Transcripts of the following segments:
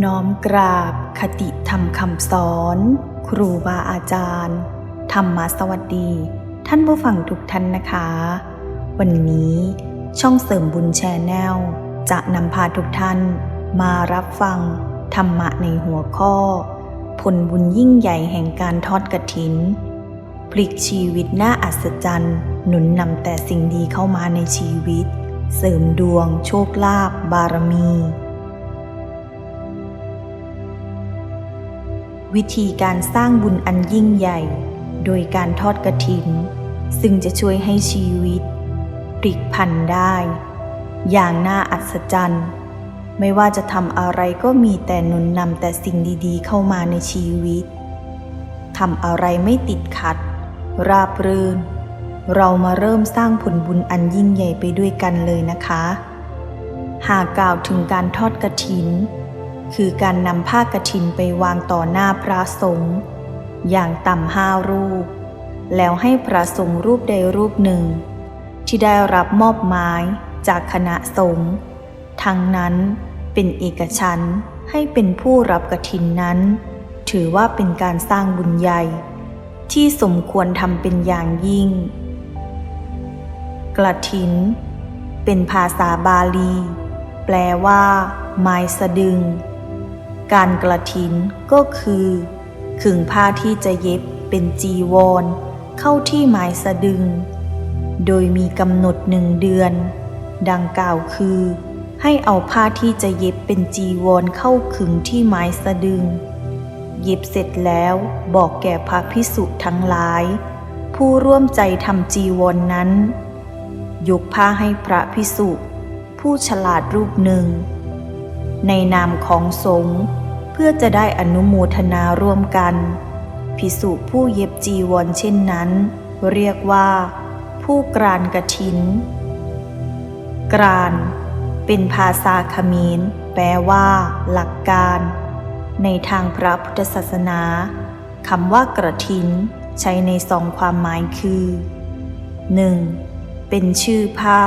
น้อมกราบคติธรรมคำสอน ครูบาอาจารย์ ธรรมสวัสดี ท่านผู้ฟังทุกท่านนะคะ วันนี้ช่องเสริมบุญแชนแนลจะนำพาทุกท่านมารับฟังธรรมะในหัวข้อ ผลบุญยิ่งใหญ่แห่งการทอดกระถิน พลิกชีวิตน่าอัศจรรย์หนุนนำแต่สิ่งดีเข้ามาในชีวิต เสริมดวงโชคลาภบารมี วิธีการสร้างบุญอันยิ่งใหญ่ โดยการทอดกระถิน ซึ่งจะช่วยให้ชีวิตพลิกผันได้ อย่างน่าอัศจรรย์ ไม่ว่าจะทำอะไรก็มีแต่หนุนนำแต่สิ่งดีๆ เข้ามาในชีวิตทำอะไรไม่ติดขัด ราบรื่น เรามาเริ่มสร้างผลบุญอันยิ่งใหญ่ไปด้วยกันเลยนะคะ หากกล่าวถึงการทอดกระถิน คือการนำผ้ากฐินไปวางต่อหน้าพระสงฆ์อย่างต่ำห้ารูป แล้วให้พระสงฆ์รูปใดรูปหนึ่ง ที่ได้รับมอบหมายจากคณะสงฆ์ทั้งนั้นเป็นเอกชันท์ให้เป็นผู้รับกฐินนั้น ถือว่าเป็นการสร้างบุญใหญ่ ที่สมควรทำเป็นอย่างยิ่ง กระถิน เป็นภาษาบาลี แปลว่า ไม้สะดึง การกระถินก็คือขึงผ้าที่จะเย็บเป็นจีวร เข้าที่ไม้สะดึง โดยมีกำหนดหนึ่งเดือน ดังกล่าวคือ ให้เอาผ้าที่จะเย็บเป็นจีวรเข้าขึงที่ไม้สะดึง เย็บเสร็จแล้วบอกแก่พระพิสุทั้งหลาย ผู้ร่วมใจทำจีวรนนั้น ยกผ้าให้พระพิสุผู้ฉลาดรูปหนึ่ง ในนามของสงฆ์ เพื่อจะได้อนุโมทนาร่วมกันพิสุผู้เย็บจีวรเช่นนั้น เรียกว่า ผู้กรานกระถิน กราน เป็นภาษาเขมรแปลว่า หลักการ ในทางพระพุทธศาสนาคำว่ากระถิน ใช้ในสองความหมายคือ 1. เป็นชื่อผ้า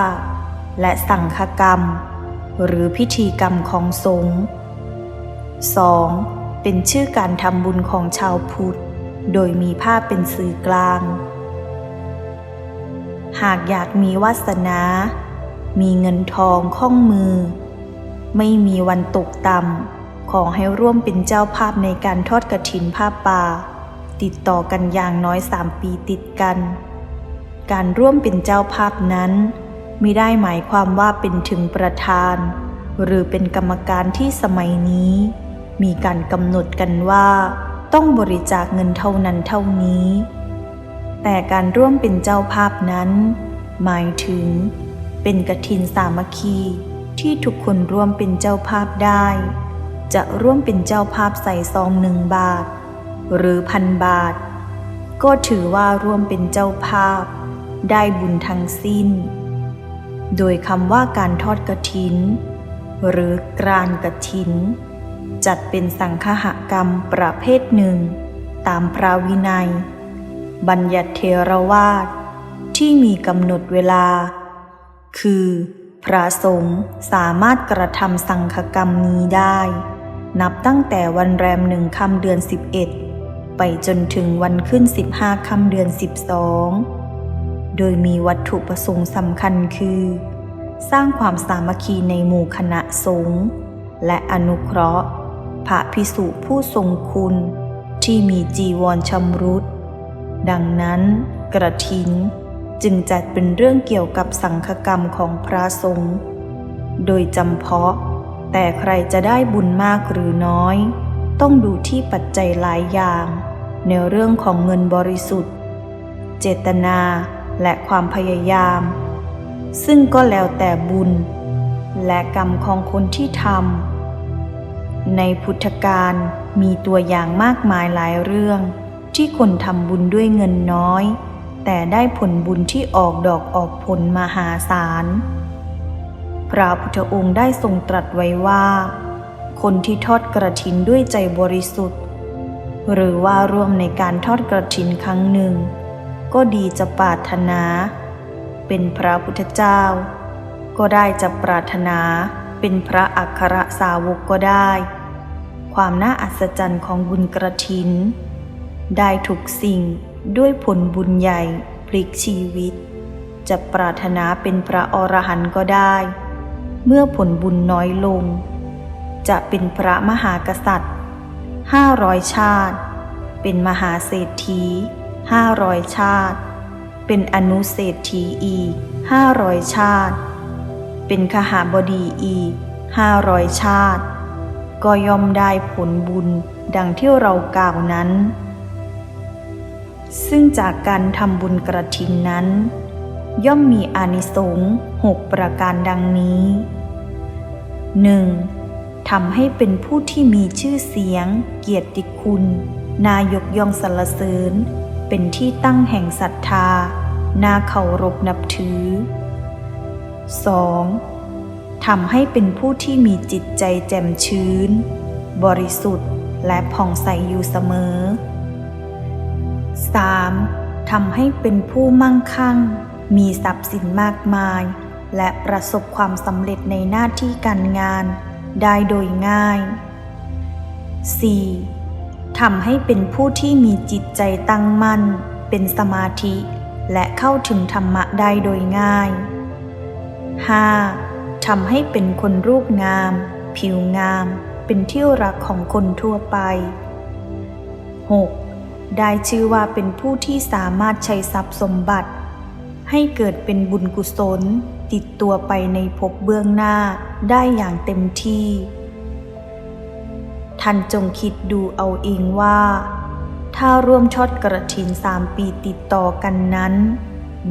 และสังฆกรรม หรือพิธีกรรมของสงฆ์ 2. เป็นชื่อการทำบุญของชาวพุทธ โดยมีผ้าเป็นสื่อกลาง หากอยากมีวาสนา มีเงินทองข้องมือ ไม่มีวันตกต่ำ ขอให้ร่วมเป็นเจ้าภาพในการทอดกระถินผ้าป่า ติดต่อกันอย่างน้อยสามปีติดกัน การร่วมเป็นเจ้าภาพนั้น ไม่ได้หมายความว่าเป็นถึงประธาน หรือเป็นกรรมการที่สมัยนี้ มีการกำหนดกันว่า ต้องบริจาคเงินเท่านั้นเท่านี้ แต่การร่วมเป็นเจ้าภาพนั้น หมายถึง เป็นกฐินสามัคคีที่ทุกคนร่วมเป็นเจ้าภาพได้ จะร่วมเป็นเจ้าภาพใส่ซองหนึ่งบาท หรือพันบาท ก็ถือว่าร่วมเป็นเจ้าภาพ ได้บุญทั้งสิ้น โดยคำว่าการทอดกระถิน หรือกรานกระถิน จัดเป็นสังฆกรรมประเภทหนึ่ง ตามพระวินัย บัญญัติเทรวาสที่มีกำหนดเวลา คือพระสงฆ์สามารถกระทำสังฆกรรมนี้ได้ นับตั้งแต่วันแรมหนึ่งค่ำเดือน 11 ไปจนถึงวันขึ้น 15ค่ำเดือน 12 โดยมีวัตถุประสงค์สำคัญคือ สร้างความสามัคคีในหมู่คณะสงฆ์และอนุเคราะห์ พระพิสุผู้ทรงคุณ ที่มีจีวรชำรุด ดังนั้นกระถินจึงจัดเป็นเรื่องเกี่ยวกับสังฆกรรมของพระสงฆ์โดยจำเพาะ แต่ใครจะได้บุญมากหรือน้อย ต้องดูที่ปัจจัยหลายอย่าง ในเรื่องของเงินบริสุทธิ์ เจตนาและความพยายาม ซึ่งก็แล้วแต่บุญ และกรรมของคนที่ทำ ในพุทธการมีตัวอย่างมากมายหลายเรื่อง ที่คนทำบุญด้วยเงินน้อย แต่ได้ผลบุญที่ออกดอกออกผลมหาศาล พระพุทธองค์ได้ทรงตรัสไว้ว่า คนที่ทอดกระถินด้วยใจบริสุทธิ์ หรือว่าร่วมในการทอดกระถินครั้งหนึ่ง ก็ดีจะปรารถนา เป็นพระพุทธเจ้า ก็ได้จะปรารถนาเป็นพระอัครสาวกก็ได้ ความน่าอัศจรรย์ของบุญกระถิน ได้ทุกสิ่งด้วยผลบุญใหญ่พลิกชีวิต จะปรารถนาเป็นพระอรหันต์ก็ได้ เมื่อผลบุญน้อยลง จะเป็นพระมหากษัตริย์ห้าร้อยชาติ เป็นมหาเศรษฐีห้าร้อยชาติ เป็นอนุเศรษฐีอีห้าร้อยชาติ เป็นขหาบดีอีห้าร้อยชาติ ก็ย่อมได้ผลบุญดังที่เรากล่าวนั้น ซึ่งจากการทำบุญกระถินนั้น ย่อมมีอานิสงส์หกประการดังนี้ 1. ทำให้เป็นผู้ที่มีชื่อเสียง เกียรติคุณ นายกย่องสรรเสริญ เป็นที่ตั้งแห่งศรัทธาน่าเคารพนับถือ 2. ทำให้เป็นผู้ที่มีจิตใจแจ่มชื้น บริสุทธิ์และผ่องใสอยู่เสมอ 3. ทำให้เป็นผู้มั่งคั่ง มีทรัพย์สินมากมาย และประสบความสำเร็จในหน้าที่การงานได้โดยง่าย 4. ทำให้เป็นผู้ที่มีจิตใจตั้งมั่น เป็นสมาธิ และเข้าถึงธรรมะได้โดยง่าย 5. ทำให้เป็นคนรูปงาม ผิวงาม เป็นที่รักของคนทั่วไป 6. ได้ชื่อว่าเป็นผู้ที่สามารถใช้ทรัพย์สมบัติ ให้เกิดเป็นบุญกุศล ติดตัวไปในภพเบื้องหน้าได้อย่างเต็มที่ ท่านจงคิดดูเอาเองว่า ถ้าร่วมชดกระถินสามปีติดต่อกันนั้น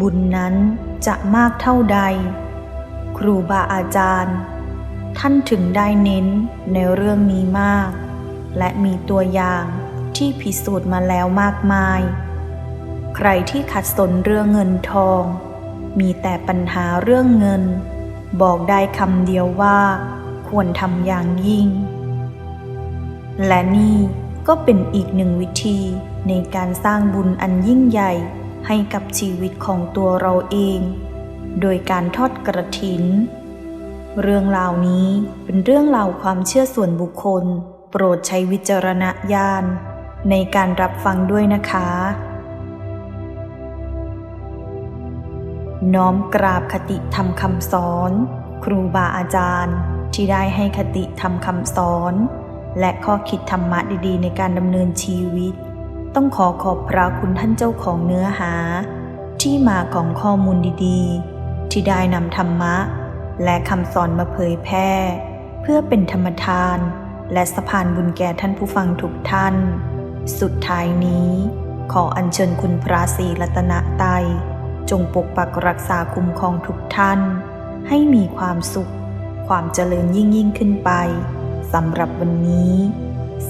บุญนั้นจะมากเท่าใด รูบาอาจารย์ ท่านถึงได้เน้นในเรื่องนี้มาก และมีตัวอย่างที่พิสูจน์มาแล้วมากมาย ใครที่ขัดสนเรื่องเงินทอง มีแต่ปัญหาเรื่องเงิน บอกได้คำเดียวว่า ควรทำอย่างยิ่ง และนี่ก็เป็นอีกหนึ่งวิธีในการสร้างบุญอันยิ่งใหญ่ให้กับชีวิตของตัวเราเอง โดยการทอดกระถิน เรื่องราวนี้เป็นเรื่องราวความเชื่อส่วนบุคคล โปรดใช้วิจารณญาณในการรับฟังด้วยนะคะ น้อมกราบคติธรรมคำสอน ครูบาอาจารย์ ที่ได้ให้คติธรรมคำสอน และข้อคิดธรรมะดีๆ ในการดำเนินชีวิต ต้องขอขอบพระคุณท่านเจ้าของเนื้อหา ที่มาของข้อมูลดีๆ ที่ได้นำธรรมะ และคำสอนมาเผยแพร่ เพื่อเป็นธรรมทาน และสะพานบุญแก่ท่านผู้ฟังทุกท่าน สุดท้ายนี้ ขออัญเชิญคุณพระศรีรัตนไตยจงปกปักรักษาคุ้มครองทุกท่าน ให้มีความสุข ความเจริญยิ่งยิ่งขึ้นไปสำหรับวันนี้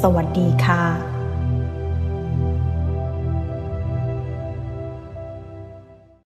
สวัสดีค่ะ